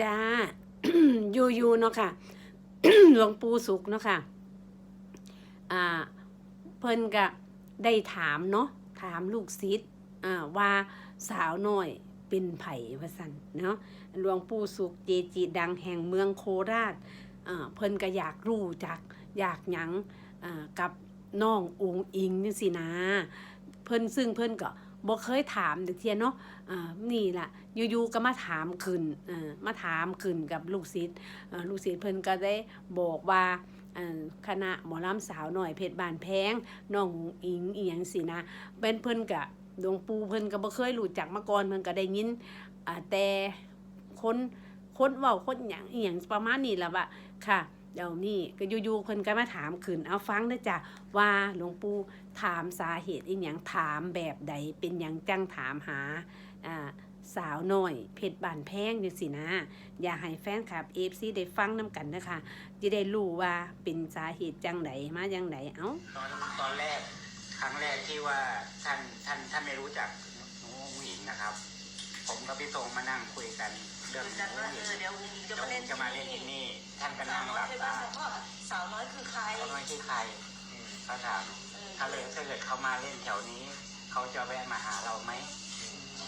จ้ายูยูเนาะค่ะหลวงปู่สุขเนาะค่ะ อ่า เพิ่นก็ได้ถามเนาะถามลูกศิษย์อ่าว่าสาวน้อยเป็นไผ่ว่าซั่นเนาะหลวงปู่สุขเจจีดังแห่งเมืองโคราชอ่าเพิ่นก็อยากรู้จัก อยากหยังอ่ากับน้ององอิงนี่สินะ เพิ่นซึ่งเพิ่นก็ บ่เคยถามเด็กเทียนเนาะอ่านี่ล่ะอยู่ๆก็มาถามขึ้นอ่ามาถามขึ้นกับลูกศิษย์อ่ลูกศิษย์เพิ่นก็ได้บอกว่าคณะหมอลำสาวหน่อยเพชรบานแพงน้องอิงอีหยังสินะเป็นเพิ่นก็หลวงปู่เพิ่นก็บ่เคยรู้จักมาก่อนเพิ่นก็ได้ยินอ่าแต่คนคนเว้าคนหยังอีหยังประมาณนี้ล่ะว่าค่ะ เดี๋ยวนี้ก็อยู่ๆเพิ่นก็มาถามขึ้นเอาฟังเด้อจ้ะว่าหลวงปู่ถามสาเหตุอีหยังถามแบบใดเป็นหยังจังถามหาอ่าสาวน้อย เพชรบานแพงนี่สินะ อย่าให้แฟนคลับเอฟซีได้ฟังน้กันนะคะจะได้รู้ว่าเป็นสาเหตุจังไดมาจังไดเอ้า ตอนตอนแรกครั้งแรกที่ว่าท่านท่านท่านไม่รู้จักหนูผู้หญิงนะครับ ผมกับพี่ตรงมานั่งคุยกันเรื่องหจัดนูว่าผู้หเอญิงอเดี๋ยวอุ้งอิงจะเดี๋ยวมาเล่นจะมาเล่นที่นี่ท่านก็สานั่วงหน้อลัยบเป็นบ้าตาแต่ว่าสาวน้อยคือใครเขาไม่ชื่อใครเขาถามถ้าเลยถ้าเกิดเขามาเล่นแถวนี้ เขาจะแวะมาหาเราไหม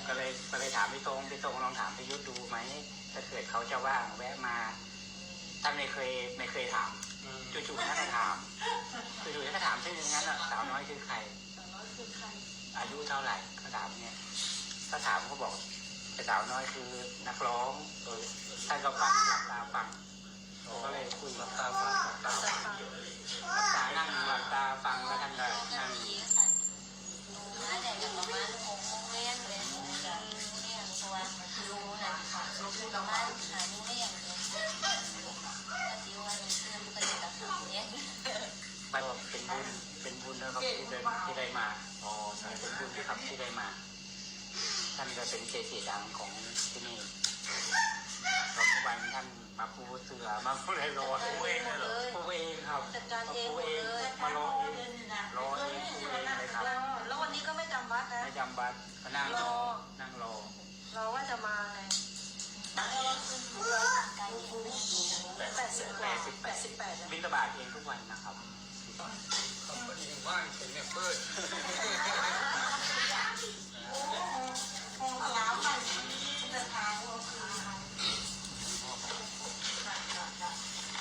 ก็เลยก็เลยถามพี่ตรงพี่ตรงลองถามพี่ยุทธดูไหมถ้าเกิดเขาจะว่างแวะมาท่านไม่เคยไม่เคยถามจู่ๆท่านก็ถามจู่ๆท่านก็ถามชื่ออย่างนั้นอะสาวน้อยชื่อใครสาวน้อยคือใคร อายุเท่าไหร่เขาถามเนี่ยถ้าถามเขาบอก ไอ้สาวน้อยคือนักร้องท่านก็ฟังหลับตาฟังก็เลยคุยหลับตาฟังหลับตาฟังหลับตานั่งหลับตาฟังแล้วท่านก็นั่งมาแต่กับประมาณหกโมงเรียนเลยหกโมงเรียนเพราะว่ารู้นะค่ะรู้ประมาณหาโมงเรียนเลยที่ว่ามันเสื่อมก็เลยตัดหาเรียนไปบอกเป็นบุญเป็นบุญนะครับที่ได้ที่ได้มาอ๋อใช่เป็นบุญนะครับที่ได้มา ท่านก็เป็นเกจิดังของที่นี่ตอนวันท่านมาปูเสือมาปูอะไรรอปูเองเลยเหรอปูเองครับจัดการเองปูหมดเองเลยมารอเองรอเองปูเองเลยครับแล้ววันนี้ก็ไม่จำวัดนะไม่จำบัตรก็นั่งรอนั่งรอเราว่าจะมาไงไกลเรียนแปดสิบกว่าแปดสิบแปดบินตบาทเองทุกวันนะครับ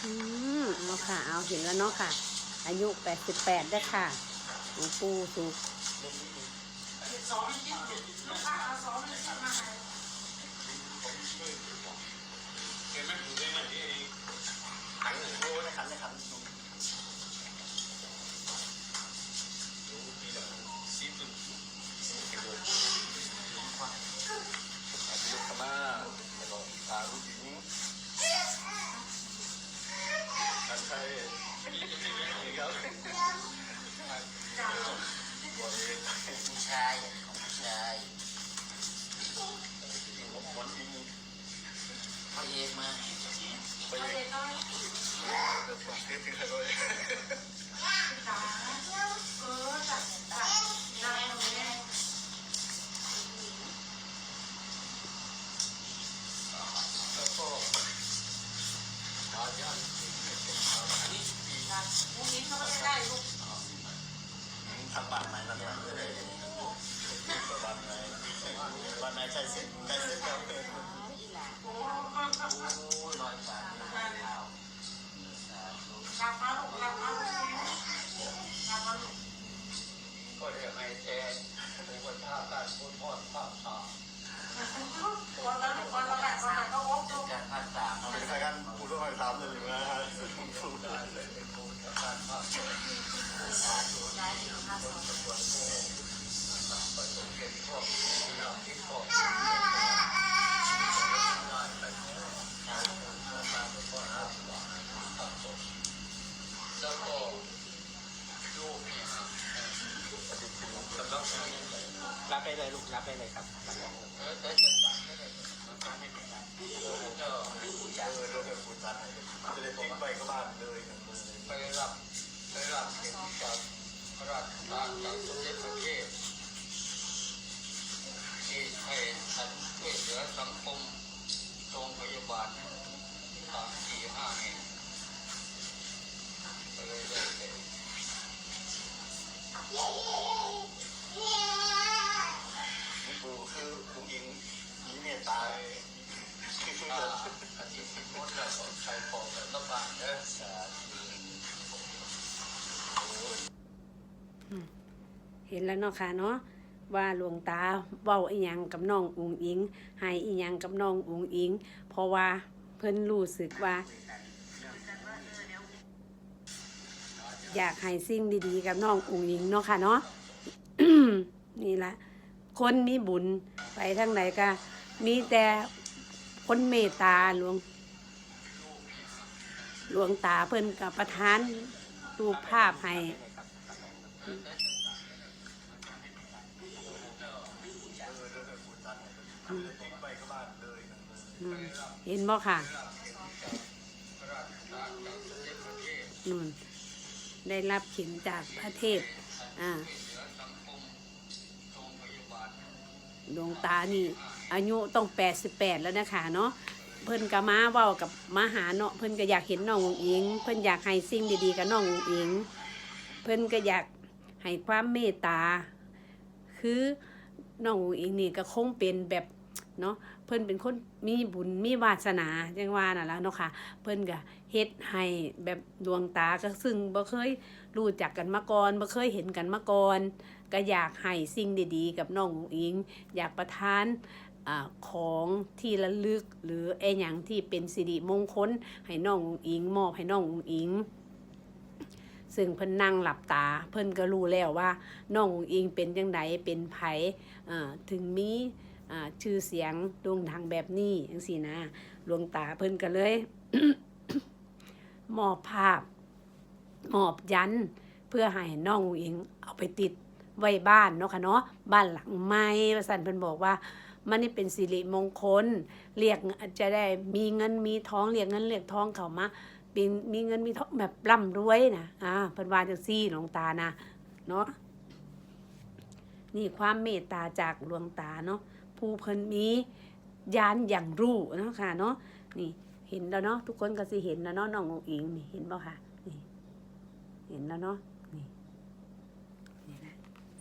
อืมเอาค่ะ เอาเห็นแล้วเนาะค่ะ อายุ88ได้ค่ะหลวงปู่สุขผู้ ทำบ้านไหนทำบ้านเลยบ้านไหนบ้านไหนใช่สิใช่ส้นแรับไปเลยลูกรับไปเลยครับ ใครพอกันลำบากเด้อสาธุเห็นแล้วเนาะค่ะเนาะว่าหลวงตาเว้าอีหยังกับน้องอุงอิงให้อีหยังกับน้องอุงอิง เพราะว่าเพิ่นรู้สึกว่า อยากให้สิ่งดีๆ กับน้องอุงอิงเนาะค่ะเนาะ นี่ละคนมีบุญไปทางไหนก็มีแต่คนเมตตาหลวง หลวงตาเพิ่นกับประทานรูปภาพให้เห็นบ่ค่ะนู่นได้รับเข็มจากพระเทพอ่าดวงตานี่ อายุต้องแปดสิบแปดแล้วนะคะเนาะ เพิ่นก็มาเว้ากับมาหาเนาะเพิ่นก็อยากเห็นน้ององอิง เพิ่นอยากให้สิ่งดีๆกับน้ององอิง เพิ่นก็อยากให้ความเมตตา คือน้ององอิงนี่ก็คงเป็นแบบเนาะเพิ่นเป็นคนมีบุญมีวาสนาจังว่าน่ะแล้วเนาะค่ะเพิ่นก็เฮ็ดให้แบบดวงตาก็ซึ่งบ่เคยรู้จักกันมาก่อนบ่เคยเห็นกันมาก่อนก็อยากให้สิ่งดีๆ กับน้องอุ๋งอิง อยากประทาน อของที่ระลึก หรือไอ้หยังที่เป็นสิริมงคลให้น้ององอิงมอบให้น้ององอิงซึ่งเพิ่นนั่งหลับตา เพิ่นก็รู้แล้วว่าน้ององอิงเป็นจังไดเป็นไผถึงมีชื่อเสียงโด่งดังแบบนี้จังซี่นะหลวงตาเพิ่นก็เลยมอบภาพมอบยัน เพื่อให้น้ององอิงเอาไปติดไว้บ้านเนาะค่ะเนาะบ้านหลังใหม่ว่าสันเพิ่นบอกว่า มันนี่เป็นสิริมงคล เรียกจะได้มีเงินมีทองเรียกเงินเรียกทองเข้ามาเป็นมีเงินมีทองแบบร่ำรวยนะอ่าเพิ่นว่าจังซี่หลวงตานะเนาะนี่ความเมตตาจากหลวงตาเนาะผู้เพิ่นมีญาณอย่างรู้เนาะค่ะเนาะนี่เห็นแล้วเนาะทุกคนก็สิเห็นแล้วเนาะน้ององอิงนี่เห็นบ่ค่ะนี่เห็นแล้วเนาะนี่นี่นะ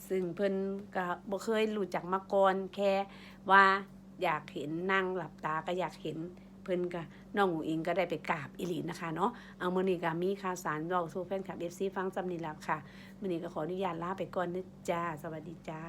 ซึ่งเพิ่นก็บ่เคยรู้จักมาก่อนแค่ ว่าอยากเห็นนั่งหลับตาก็อยากเห็นเพิ่นก็น้องอุ๋งอิงก็ได้ไปกราบอิหลีนะคะเนาะเอามือนี้ก็มีข่าวสารเว้าสู่แฟนคลับเอฟังจำนี้แล้วค่ะมือนี้ก็ขออนุญาตลาไปก่อนนะจ้า สวัสดีจ้า